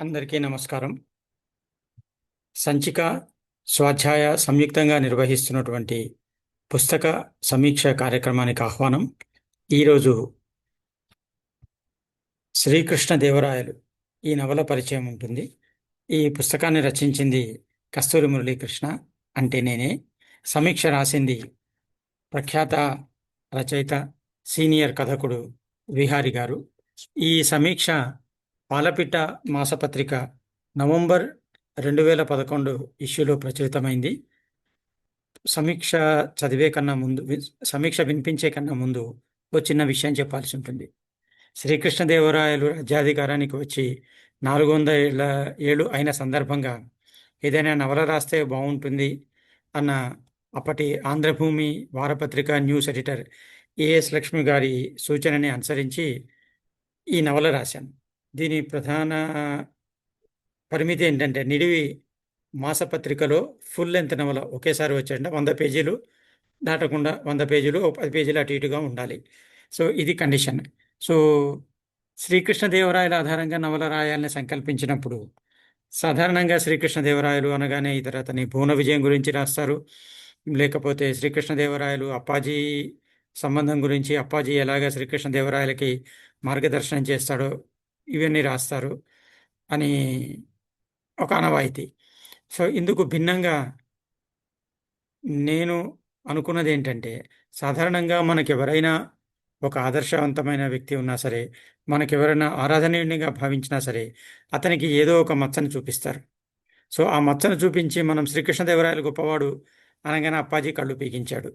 అందరికీ నమస్కారం. సంచిక స్వాధ్యాయ సంయుక్తంగా నిర్వహిస్తున్నటువంటి పుస్తక సమీక్ష కార్యక్రమానికి ఆహ్వానం. ఈరోజు శ్రీకృష్ణ దేవరాయలు ఈ నవల పరిచయం ఉంటుంది. ఈ పుస్తకాన్ని రచించింది కస్తూరి మురళీకృష్ణ అంటే నేనే. సమీక్ష రాసింది ప్రఖ్యాత రచయిత సీనియర్ కథకుడు విహారి గారు. ఈ సమీక్ష పాలపిట్ట మాసపత్రిక నవంబర్ రెండు వేల పదకొండు ఇష్యూలో ప్రచురితమైంది. సమీక్ష చదివే కన్నా ముందు వి- సమీక్ష వినిపించే కన్నా ముందు ఓ చిన్న విషయం చెప్పాల్సి ఉంటుంది. శ్రీకృష్ణదేవరాయలు రాజ్యాధికారానికి వచ్చి నాలుగు వందల ఏళ్ళ ఏళ్ళు అయిన సందర్భంగా ఏదైనా నవల రాస్తే బాగుంటుంది అన్న అప్పటి ఆంధ్రభూమి వారపత్రిక న్యూస్ ఎడిటర్ ఏఎస్ లక్ష్మి గారి సూచనని అనుసరించి ఈ నవల రాశాను. దీని ప్రధాన పరిమితి ఏంటంటే నిడివి మాసపత్రికలో ఫుల్ లెంత్ నవల ఒకేసారి వచ్చేయండి. వంద పేజీలు దాటకుండా వంద పేజీలు పది పేజీలు అటు ఇటుగా ఉండాలి. సో ఇది కండిషన్. సో శ్రీకృష్ణదేవరాయల ఆధారంగా నవల రాయాలని సంకల్పించినప్పుడు సాధారణంగా శ్రీకృష్ణదేవరాయలు అనగానే ఇతర అతని భువన విజయం గురించి రాస్తారు. లేకపోతే శ్రీకృష్ణదేవరాయలు అప్పాజీ సంబంధం గురించి అప్పాజీ ఎలాగ శ్రీకృష్ణదేవరాయలకి మార్గదర్శనం చేస్తాడో ఇవన్నీ రాస్తారు అని ఒక అనవాయితీ సో ఇందుకు భిన్నంగా నేను అనుకున్నది ఏంటంటే సాధారణంగా మనకెవరైనా ఒక ఆదర్శవంతమైన వ్యక్తి ఉన్నా సరే మనకెవరైనా ఆరాధనీయునిగా భావించినా సరే అతనికి ఏదో ఒక మచ్చను చూపిస్తారు. సో ఆ మచ్చను చూపించి మనం శ్రీకృష్ణదేవరాయలు గొప్పవాడు అనగానే అప్పాజీ కళ్ళు పీకించాడు.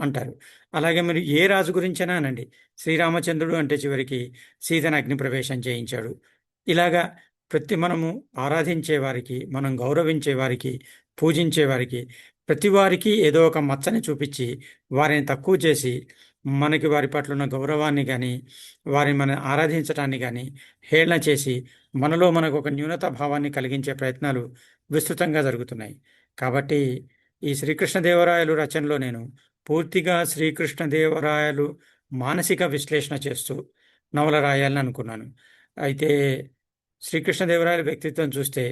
అంటారు. అలాగే మరి ఏ రాజు గురించైనా అనండి. శ్రీరామచంద్రుడు అంటే చివరికి సీతను అగ్ని ప్రవేశం చేయించాడు. ఇలాగా ప్రతి మనము ఆరాధించే వారికి మనం గౌరవించే వారికి పూజించే వారికి ప్రతి వారికి ఏదో ఒక మచ్చని చూపించి వారిని తక్కువ చేసి మనకి వారి పట్ల ఉన్న గౌరవాన్ని కానీ వారిని మనం ఆరాధించడాన్ని కానీ హేళన చేసి మనలో మనకు ఒక న్యూనత భావాన్ని కలిగించే ప్రయత్నాలు విస్తృతంగా జరుగుతున్నాయి. కాబట్టి ఈ శ్రీకృష్ణదేవరాయలు రచనలో నేను పూర్తిగా శ్రీకృష్ణదేవరాయలు మానసిక విశ్లేషణ చేస్తూ నవల రాయాలని అనుకున్నాను. అయితే శ్రీకృష్ణదేవరాయల వ్యక్తిత్వం చూస్తే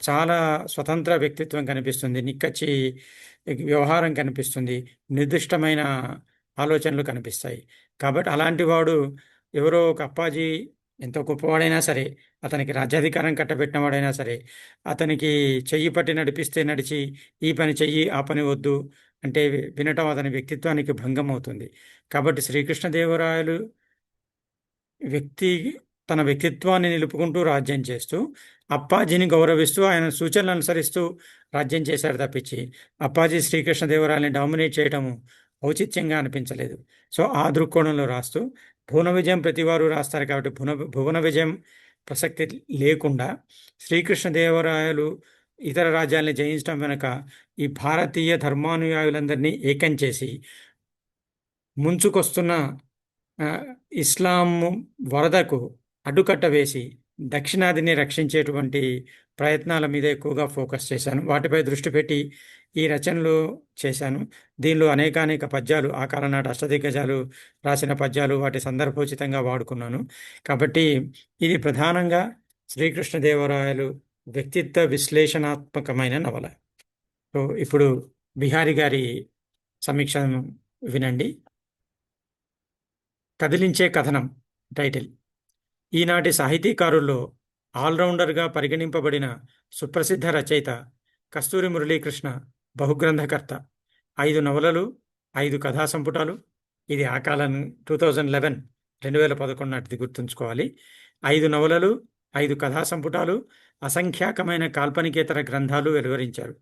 చాలా స్వతంత్ర వ్యక్తిత్వం కనిపిస్తుంది నిక్కచ్చి వ్యవహారం కనిపిస్తుంది నిర్దిష్టమైన ఆలోచనలు కనిపిస్తాయి. కాబట్టి అలాంటి వాడు ఎవరో ఒక అప్పాజీ ఎంత గొప్పవాడైనా సరే అతనికి రాజ్యాధికారం కట్టబెట్టినవాడైనా సరే అతనికి చెయ్యి పట్టి నడిపిస్తే నడిచి ఈ పని చెయ్యి ఆ పని వద్దు అంటే వినటం అతని వ్యక్తిత్వానికి భంగం అవుతుంది. కాబట్టి శ్రీకృష్ణదేవరాయలు వ్యక్తి తన వ్యక్తిత్వాన్ని నిలుపుకుంటూ రాజ్యం చేస్తూ అప్పాజీని గౌరవిస్తూ ఆయన సూచనలు అనుసరిస్తూ రాజ్యం చేశారు తప్పించి అప్పాజీ శ్రీకృష్ణదేవరాయల్ని డామినేట్ చేయడము ఔచిత్యంగా అనిపించలేదు. సో ఆ దృక్కోణంలో రాస్తూ భువన విజయం ప్రతివారు రాస్తారు కాబట్టి భువన భువన విజయం ప్రసక్తి లేకుండా శ్రీకృష్ణదేవరాయలు ఇతర రాజ్యాల్ని జయించడం వెనుక ఈ భారతీయ ధర్మానుయాయులందరినీ ఏకం చేసి ముంచుకొస్తున్న ఇస్లాం వరదకు అడ్డుకట్ట వేసి దక్షిణాదిని రక్షించేటువంటి ప్రయత్నాల మీద ఎక్కువగా ఫోకస్ చేశాను. వాటిపై దృష్టి పెట్టి ఈ రచనలు చేశాను. దీనిలో అనేకానేక పద్యాలు ఆ కాలనాటి అష్టదిగ్గజాలు రాసిన పద్యాలు వాటి సందర్భోచితంగా వాడుకున్నాను. కాబట్టి ఇది ప్రధానంగా శ్రీకృష్ణదేవరాయలు వ్యక్తిత్వ విశ్లేషణాత్మకమైన నవల. సో ఇప్పుడు బిహారీ గారి సమీక్షను వినండి. కదిలించే కథనం టైటిల్. ఈనాటి సాహితీకారుల్లో ఆల్రౌండర్గా పరిగణింపబడిన సుప్రసిద్ధ రచయిత కస్తూరి మురళీకృష్ణ బహుగ్రంథకర్త. ఐదు నవలలు ఐదు కథా సంపుటాలు. ఇది ఆ కాలం టూ థౌజండ్ లెవెన్ రెండు వేల పదకొండు నాటిది గుర్తుంచుకోవాలి. ఐదు నవలలు ఐదు కథా సంపుటాలు అసంఖ్యాకమైన కాల్పనికేతర గ్రంథాలు వెలువరించారు.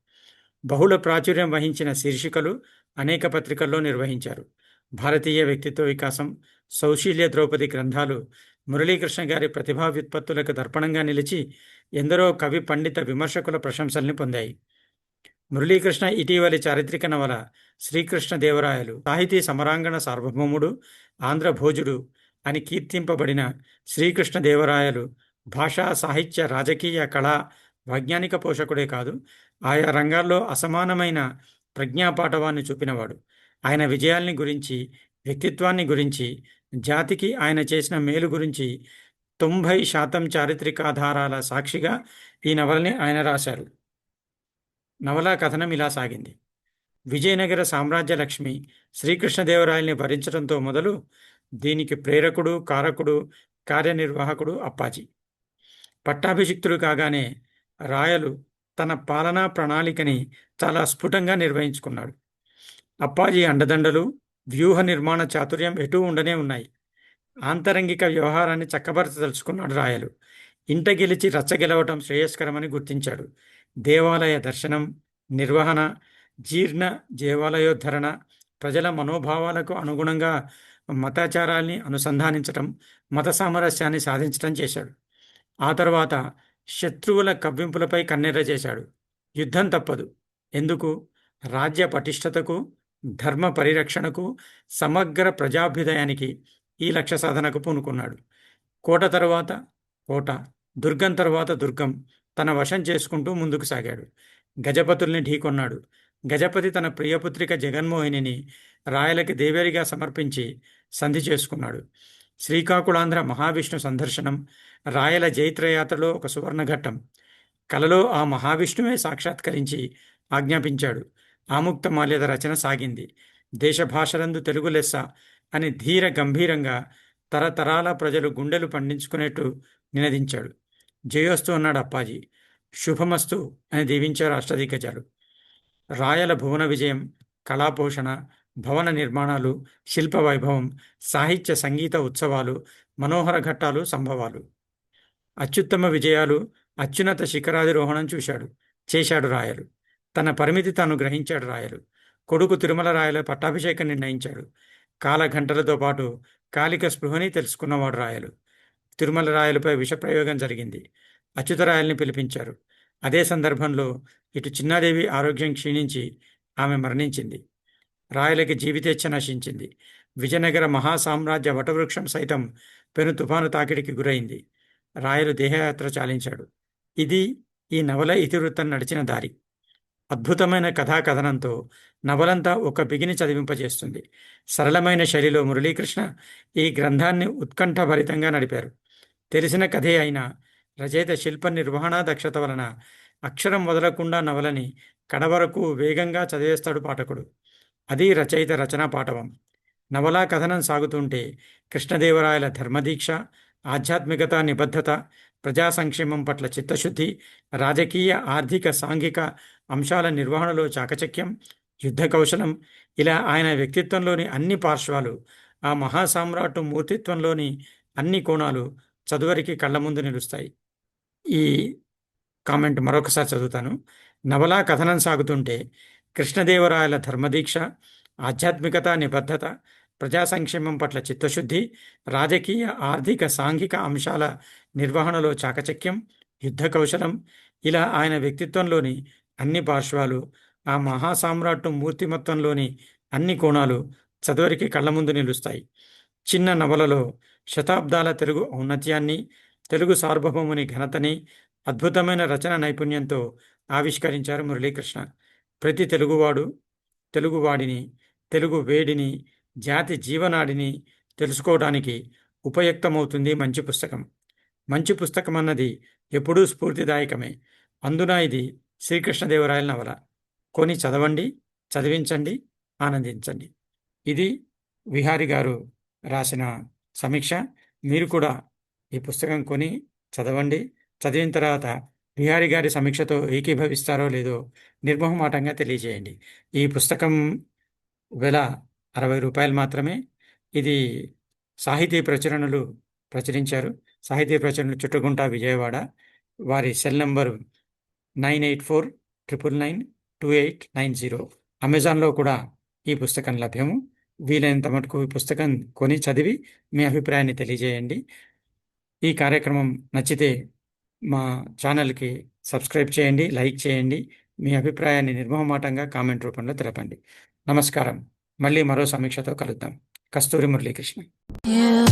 బహుళ ప్రాచుర్యం వహించిన శీర్షికలు అనేక పత్రికల్లో నిర్వహించారు. భారతీయ వ్యక్తిత్వ వికాసం సౌశీల్య ద్రౌపది గ్రంథాలు మురళీకృష్ణ గారి ప్రతిభా వ్యుత్పత్తులకు దర్పణంగా నిలిచి ఎందరో కవి పండిత విమర్శకుల ప్రశంసల్ని పొందాయి. మురళీకృష్ణ ఇటీవలి చారిత్రక నవల శ్రీకృష్ణ దేవరాయలు సాహితీ సమరాంగణ సార్వభౌముడు ఆంధ్రభోజుడు అని కీర్తింపబడిన శ్రీకృష్ణ దేవరాయలు భాషా సాహిత్య రాజకీయ కళా వైజ్ఞానిక పోషకుడే కాదు ఆయా రంగాల్లో అసమానమైన ప్రజ్ఞాపాఠవాన్ని చూపినవాడు. ఆయన విజయాల్ని గురించి వ్యక్తిత్వాన్ని గురించి జాతికి ఆయన చేసిన మేలు గురించి తొంభై శాతం చారిత్రకాధారాల సాక్షిగా ఈ నవలని ఆయన రాశారు. నవలా కథనం ఇలా సాగింది. విజయనగర సామ్రాజ్య లక్ష్మి శ్రీకృష్ణదేవరాయల్ని భరించడంతో మొదలు దీనికి ప్రేరకుడు కారకుడు కార్యనిర్వాహకుడు అప్పాజీ. పట్టాభిషిక్తుడు కాగానే రాయలు తన పాలనా ప్రణాళికని చాలా స్ఫుటంగా నిర్వహించుకున్నాడు. అప్పాజీ అండదండలు వ్యూహ నిర్మాణ చాతుర్యం ఎటూ ఉండనే ఉన్నాయి. ఆంతరంగిక వ్యవహారాన్ని చక్కబరచదలుచుకున్నాడు రాయలు. ఇంట గెలిచి రచ్చ గెలవటం శ్రేయస్కరమని గుర్తించాడు. దేవాలయ దర్శనం నిర్వహణ జీర్ణ దేవాలయోద్ధరణ ప్రజల మనోభావాలకు అనుగుణంగా మతాచారాల్ని అనుసంధానించటం మత సామరస్యాన్ని సాధించటం చేశాడు. ఆ తర్వాత శత్రువుల కవ్వింపులపై కన్నెర్ర చేశాడు. యుద్ధం తప్పదు. ఎందుకు? రాజ్య పటిష్టతకు ధర్మ పరిరక్షణకు సమగ్ర ప్రజాభ్యుదయానికి ఈ లక్ష్య సాధనకు పూనుకున్నాడు. కోట తరువాత కోట దుర్గం తరువాత దుర్గం తన వశం చేసుకుంటూ ముందుకు సాగాడు. గజపతుల్ని ఢీకొన్నాడు. గజపతి తన ప్రియపుత్రిక జగన్మోహినిని రాయలకి దేవేరిగా సమర్పించి సంధి చేసుకున్నాడు. శ్రీకాకుళాంధ్ర మహావిష్ణు సందర్శనం రాయల జైత్రయాత్రలో ఒక సువర్ణఘట్టం. కలలో ఆ మహావిష్ణువే సాక్షాత్కరించి ఆజ్ఞాపించాడు. ఆముక్త మాల్యద రచన సాగింది. దేశ భాషలందు తెలుగు లెస్స అని ధీర గంభీరంగా తరతరాల ప్రజలు గుండెలు పండించుకునేట్టు నినదించాడు. జయోస్తు అన్నాడు అప్పాజీ. శుభమస్తు అని దీవించారు అష్టదిగ్గజాలు. రాయల భువన విజయం కళాపోషణ భవన నిర్మాణాలు శిల్ప వైభవం సాహిత్య సంగీత ఉత్సవాలు మనోహర ఘట్టాలు సంభవాలు. అత్యుత్తమ విజయాలు అత్యున్నత శిఖరాధిరోహణం చూశాడు చేశాడు రాయలు. తన పరిమితి తాను గ్రహించాడు రాయలు. కొడుకు తిరుమల రాయల పట్టాభిషేకం నిర్ణయించాడు. కాలఘంటలతో పాటు కాలిక స్పృహని తెలుసుకున్నవాడు రాయలు. తిరుమల రాయలపై విషప్రయోగం జరిగింది. అచ్యుతరాయల్ని పిలిపించారు. అదే సందర్భంలో ఇటు చిన్నాదేవి ఆరోగ్యం క్షీణించి ఆమె మరణించింది. రాయలకి జీవితేచ్ఛ నశించింది. విజయనగర మహాసామ్రాజ్య వటవృక్షం సైతం పెను తుఫాను తాకిడికి గురైంది. రాయలు దేహయాత్ర చాలించాడు. ఇది ఈ నవల ఇతివృత్తం నడిచిన దారి. అద్భుతమైన కథా కథనంతో నవలంతా ఒక బిగిని చదివింపజేస్తుంది. సరళమైన శైలిలో మురళీకృష్ణ ఈ గ్రంథాన్ని ఉత్కంఠభరితంగా నడిపారు. తెలిసిన కథే అయినా రచయిత శిల్ప నిర్వహణ దక్షత వలన అక్షరం వదలకుండా నవలని కడవరకు వేగంగా చదివేస్తాడు పాఠకుడు. అది రచయిత రచనా పాఠవం. నవలా కథనం సాగుతుంటే కృష్ణదేవరాయల ధర్మదీక్ష ఆధ్యాత్మికత నిబద్ధత ప్రజా సంక్షేమం పట్ల చిత్తశుద్ధి రాజకీయ ఆర్థిక సాంఘిక అంశాల నిర్వహణలో చాకచక్యం యుద్ధ కౌశలం ఇలా ఆయన వ్యక్తిత్వంలోని అన్ని పార్శ్వాలు ఆ మహాసామ్రాట్టు మూర్తిత్వంలోని అన్ని కోణాలు చదువరికి కళ్ళ ముందు నిలుస్తాయి. ఈ కామెంట్ మరొకసారి చదువుతాను. నవలా కథనం సాగుతుంటే కృష్ణదేవరాయల ధర్మదీక్ష ఆధ్యాత్మికత నిబద్ధత ప్రజా సంక్షేమం పట్ల చిత్తశుద్ధి రాజకీయ ఆర్థిక సాంఘిక అంశాల నిర్వహణలో చాకచక్యం యుద్ధ కౌశలం ఇలా ఆయన వ్యక్తిత్వంలోని అన్ని పార్శ్వాలు ఆ మహాసామ్రాట్టు మూర్తిమత్వంలోని అన్ని కోణాలు చదువరికి కళ్ళ ముందు నిలుస్తాయి. చిన్న నవలలో శతాబ్దాల తెలుగు ఔన్నత్యాన్ని తెలుగు సార్వభౌముని ఘనతని అద్భుతమైన రచన నైపుణ్యంతో ఆవిష్కరించారు మురళీకృష్ణ. ప్రతి తెలుగువాడు తెలుగువాడిని తెలుగు వేడిని జాతి జీవనాడిని తెలుసుకోవడానికి ఉపయుక్తమవుతుంది మంచి పుస్తకం. మంచి పుస్తకం అన్నది ఎప్పుడూ స్ఫూర్తిదాయకమే. అందున ఇది శ్రీకృష్ణదేవరాయల నవల. కొని చదవండి చదివించండి ఆనందించండి. ఇది విహారి గారు రాసిన సమీక్ష. మీరు కూడా ఈ పుస్తకం కొని చదవండి. చదివిన తర్వాత విహారి గారి సమీక్షతో ఏకీభవిస్తారో లేదో నిర్మోహమాటంగా తెలియజేయండి. ఈ పుస్తకం వెల అరవై రూపాయలు మాత్రమే. ఇది సాహితీ ప్రచురణలు ప్రచురించారు. సాహితీ ప్రచురణ చుట్టుగుంట విజయవాడ. వారి cell number nine eight four triple nine two eight nine zero. అమెజాన్లో కూడా ఈ పుస్తకం లభ్యము. వీలైనంత మటుకు ఈ పుస్తకం కొని చదివి మీ అభిప్రాయాన్ని తెలియజేయండి. ఈ కార్యక్రమం నచ్చితే మా ఛానల్కి సబ్స్క్రైబ్ చేయండి లైక్ చేయండి. మీ అభిప్రాయాన్ని నిర్మోహమాటంగా కామెంట్ రూపంలో తెలపండి. నమస్కారం. మళ్ళీ మరో సమీక్షతో కలుద్దాం. కస్తూరి మురళీకృష్ణ. Yeah.